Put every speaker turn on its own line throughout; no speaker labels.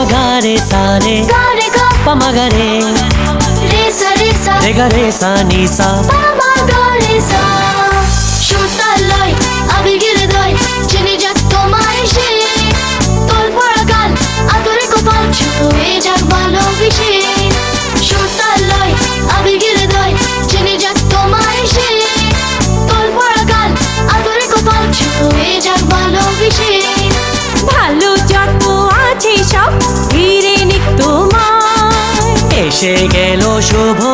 রে সা রে
গা রে গা
পামা গা রে
রে সা রে সা
রে গা রে সা নি সা
পা মা গা রে সা সুরতাল লয় আবেগের দয় চিনে যাক তোমায় সে তোর পড়া গান আদরে কপাল ছুঁয়ে যাক ভালোবেসে
এসে গেল শুভক্ষণ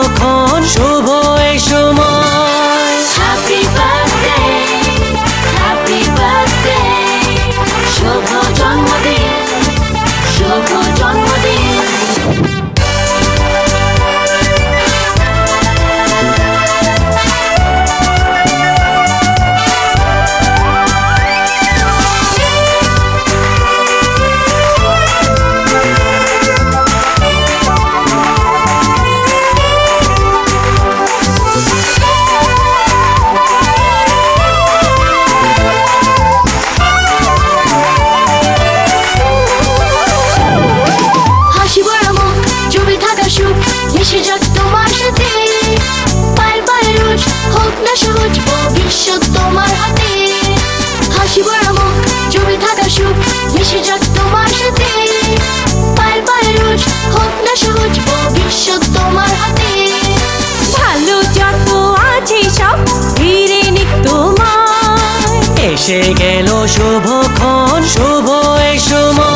এসে গেল শুভক্ষণ শুভ এই সময়।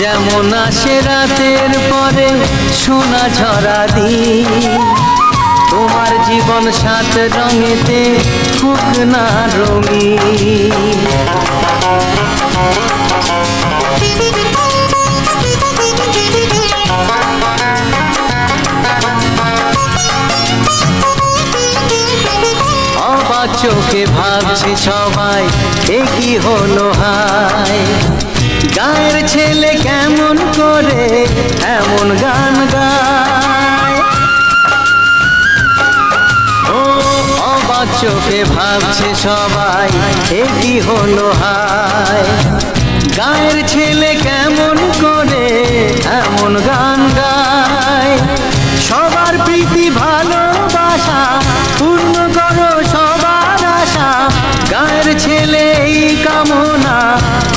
যেমন আসে রাতের পরে সোনা ঝরা দিন। তোমার জীবন সাত রঙেতে হোক না রঙিন। চোখে ভাবছে সবাই, এ কি হলো হায়? গায়ের ছেলে কেমন করে, এমন গান গায়। ও অবাক চোখে ভাবছে সবাই এ কি হলো হায়। গায়ের ছেলে কেমন করে, এমন গান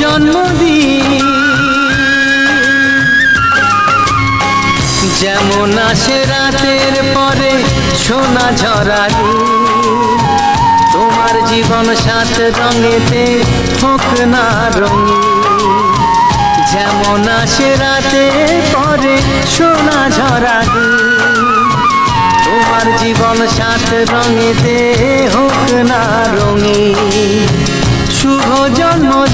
জন্মদিন। যেমন আসে রাতের পরে সোনা ঝরা তোমার জীবন সাত রঙেতে হোক না রঙিন যেমন আসে রাতের পরে সোনা ঝরা তোমার জীবন সাত রঙেতে হোক না রঙিন শুভ জন্মদিন।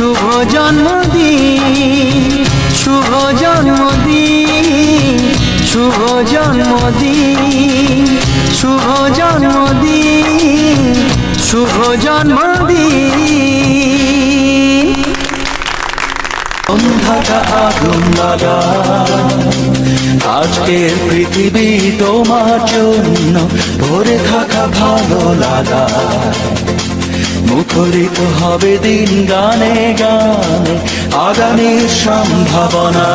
শুভ জন্মদিন শুভ জন্মদিন শুভ জন্মদিন শুভ জন্মদিন শুভ জন্মদিন।
সন্ধ্যাটা আগুন লাগা, আজকের পৃথিবী তোমার জন্য, ভরে থাকা ভালো লাগা। মুখরিত হবে দিন গানে গানে আগামীর সম্ভাবনা।